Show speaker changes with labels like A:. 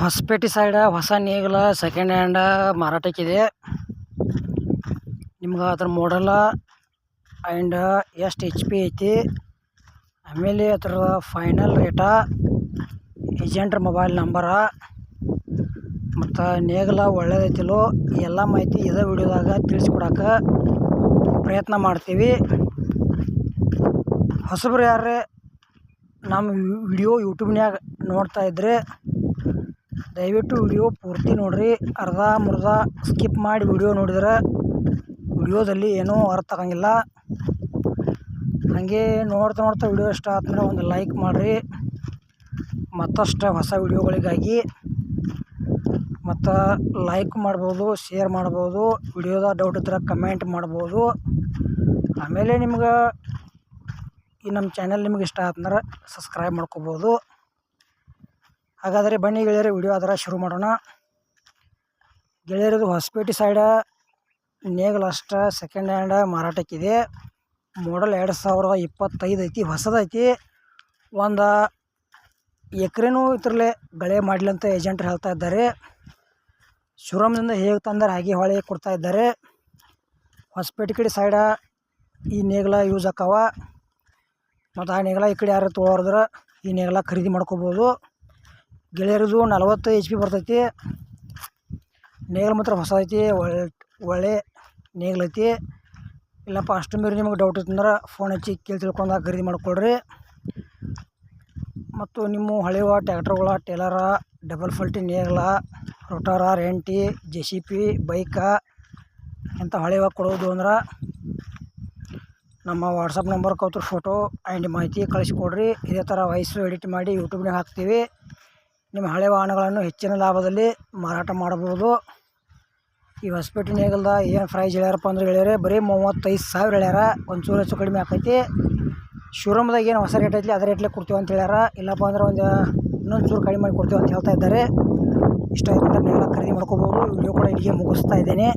A: ಹೊಸಪೇಟೆ ಸೈಡ ಹೊಸ ನೇಗಿಲ second hand ಮಾರಾಟಕ್ಕಿದೆ. ನಿಮ್ಗೆ ಅದ್ರ ಮಾಡಲ್ಲ ಆ್ಯಂಡ್ ಎಷ್ಟು ಎಚ್ ಪಿ ಐತಿ. ಆಮೇಲೆ ಅದ್ರ ಫೈನಲ್ ರೇಟ ಏಜೆಂಟ್ರ ಮೊಬೈಲ್ ನಂಬರ ಮತ್ತು ನೇಗಿಲ ಒಳ್ಳೇದೈತಿಲ್ಲೋ, ಎಲ್ಲ ಮಾಹಿತಿ ಇದೇ ವಿಡಿಯೋದಾಗ ತಿಳಿಸ್ಕೊಡಕ್ಕೆ ಪ್ರಯತ್ನ ಮಾಡ್ತೀವಿ. ಹೊಸಬ್ರು ಯಾರೇ ನಮ್ಮ ವಿಡಿಯೋ ಯೂಟ್ಯೂಬ್ನ್ಯಾಗ ನೋಡ್ತಾ ಇದ್ದರೆ ದಯವಿಟ್ಟು ವಿಡಿಯೋ ಪೂರ್ತಿ ನೋಡಿರಿ. ಅರ್ಧ ಮುರ್ಧ ಸ್ಕಿಪ್ ಮಾಡಿ ವಿಡಿಯೋ ನೋಡಿದ್ರೆ ವಿಡಿಯೋದಲ್ಲಿ ಏನೂ ಅರ್ಥ ಆಗಂಗಿಲ್ಲ. ಹಾಗೆ ನೋಡ್ತಾ ನೋಡ್ತಾ ವಿಡಿಯೋ ಇಷ್ಟ ಆತಂದ್ರೆ ಒಂದು ಲೈಕ್ ಮಾಡಿರಿ. ಮತ್ತಷ್ಟು ಹೊಸ ವಿಡಿಯೋಗಳಿಗಾಗಿ ಮತ್ತು ಲೈಕ್ ಮಾಡ್ಬೋದು ಶೇರ್ ಮಾಡ್ಬೋದು, ವಿಡಿಯೋದ ಡೌಟ್ ಇದ್ರೆ ಕಮೆಂಟ್ ಮಾಡ್ಬೋದು. ಆಮೇಲೆ ನಿಮ್ಗೆ ಈ ನಮ್ಮ ಚಾನಲ್ ನಿಮ್ಗೆ ಇಷ್ಟ ಆತಂದ್ರೆ ಸಬ್ಸ್ಕ್ರೈಬ್ ಮಾಡ್ಕೋಬೋದು. ಹಾಗಾದರೆ ಬನ್ನಿ ಗೆಳೆಯರೆ, ವಿಡಿಯೋ ಅದರ ಶುರು ಮಾಡೋಣ. ಗೆಳೆಯರದು ಹೊಸಪೇಟೆ ಸೈಡ ನೇಗಲ್ ಅಷ್ಟ ಸೆಕೆಂಡ್ ಹ್ಯಾಂಡ್ ಮಾರಾಟಕ್ಕಿದೆ ಮಾಡಲ್ ಎರಡು ಸಾವಿರದ ಇಪ್ಪತ್ತೈದು ಐತಿ ಹೊಸದೈತಿ ಒಂದು ಎಕರೆನೂ ಇದ್ರಲ್ಲೇ ಗಳೆ ಮಾಡಲಿ ಅಂತ ಏಜೆಂಟ್ರು ಹೇಳ್ತಾ ಇದ್ದಾರೆ. ಶುರಮ್ನಿಂದ ಹೇಗೆ ತಂದರೆ ಹಾಗೆ ಹೊಳೆ ಕೊಡ್ತಾ ಇದ್ದಾರೆ. ಹೊಸಪೇಟೆ ಕಡೆ ಸೈಡ ಈ ನೇಗಲ ಯೂಸ್ ಆಕಾವ ಮತ್ತು ಆ ನೇಗಲ ಈ ಕಡೆ ಯಾರು ತೊಗೊಳೋದ್ರೆ ಈ ನೇಗಲ ಖರೀದಿ ಮಾಡ್ಕೋಬೋದು. ಗೆಳೆಯರದು ನಲವತ್ತು ಎಚ್ ಪಿ ಬರ್ತೈತಿ. ನೇಗ್ಲು ಮಾತ್ರ ಹೊಸ ಐತಿ ಒಳ್ಳೆ ಒಳ್ಳೆ ನೇಗ್ಲೈತಿ ಇಲ್ಲಪ್ಪ, ಅಷ್ಟು ಮೀರಿ ನಿಮಗೆ ಡೌಟ್ ಇತ್ತಂದ್ರೆ ಫೋನ್ ಹಚ್ಚಿ ಕೇಳಿ ತಿಳ್ಕೊಂಡು ಖರೀದಿ ಮಾಡ್ಕೊಳ್ರಿ ಮತ್ತು ನಿಮ್ಮ ಹಳೆಯ ಟ್ಯಾಕ್ಟ್ರುಗಳ ಟೇಲರ ಡಬಲ್ ಫಲ್ಟಿ ನೇಗ್ಲ ರೊಟಾರ ರೆಂಟಿ ಜೆ ಸಿ ಪಿ ಬೈಕ ಇಂಥ ಹಳೆಯ ಕೊಡೋದು ಅಂದ್ರೆ ನಮ್ಮ ವಾಟ್ಸಪ್ ನಂಬರ್ ಕೌತ್ರ ಫೋಟೋ ಆ್ಯಂಡ್ ಮಾಹಿತಿ ಕಳಿಸ್ಕೊಡ್ರಿ ಇದೇ ಥರ ವಾಯ್ಸು ಎಡಿಟ್ ಮಾಡಿ ಯೂಟ್ಯೂಬ್ನಾಗ ಹಾಕ್ತೀವಿ. ನಿಮ್ಮ ಹಳೆ ವಾಹನಗಳನ್ನು ಹೆಚ್ಚಿನ ಲಾಭದಲ್ಲಿ ಮಾರಾಟ ಮಾಡಬಹುದು. ಈ ಹೊಸಪೇಟೆ ನೇಗಲ್ದ ಏನು ಪ್ರೈಸ್ ಹೇಳ್ಯಾರಪ್ಪ ಅಂದ್ರೆ ಹೇಳ್ಯಾರೆ, ಬರೀ ಮೂವತ್ತೈದು ಸಾವಿರ ಹೇಳ್ಯಾರ. ಒಂಚೂರು ಹೆಚ್ಚು ಕಡಿಮೆ ಆಕೈತಿ. ಶೋರೂಮ್ದಾಗ ಏನು ಹೊಸ ರೇಟ್ ಐತಿ ಅದೇ ರೇಟ್ಲೆ ಕೊಡ್ತೀವಿ ಅಂತ ಹೇಳ್ಯಾರ. ಇಲ್ಲಪ್ಪ ಅಂದ್ರೆ ಒಂದು ಇನ್ನೊಂದು ಚೂರು ಕಡಿಮೆ ಮಾಡಿ ಕೊಡ್ತೀವಿ ಅಂತ ಹೇಳ್ತಾ ಇದ್ದಾರೆ. ಇಷ್ಟ ಆಯ್ತು ನೀವೆಲ್ಲ ಖರೀದಿ ಮಾಡ್ಕೋಬೋದು. ವಿಡಿಯೋ ಕೂಡ ಇಲ್ಲಿಗೆ ಮುಗಿಸ್ತಾ ಇದ್ದೇನೆ.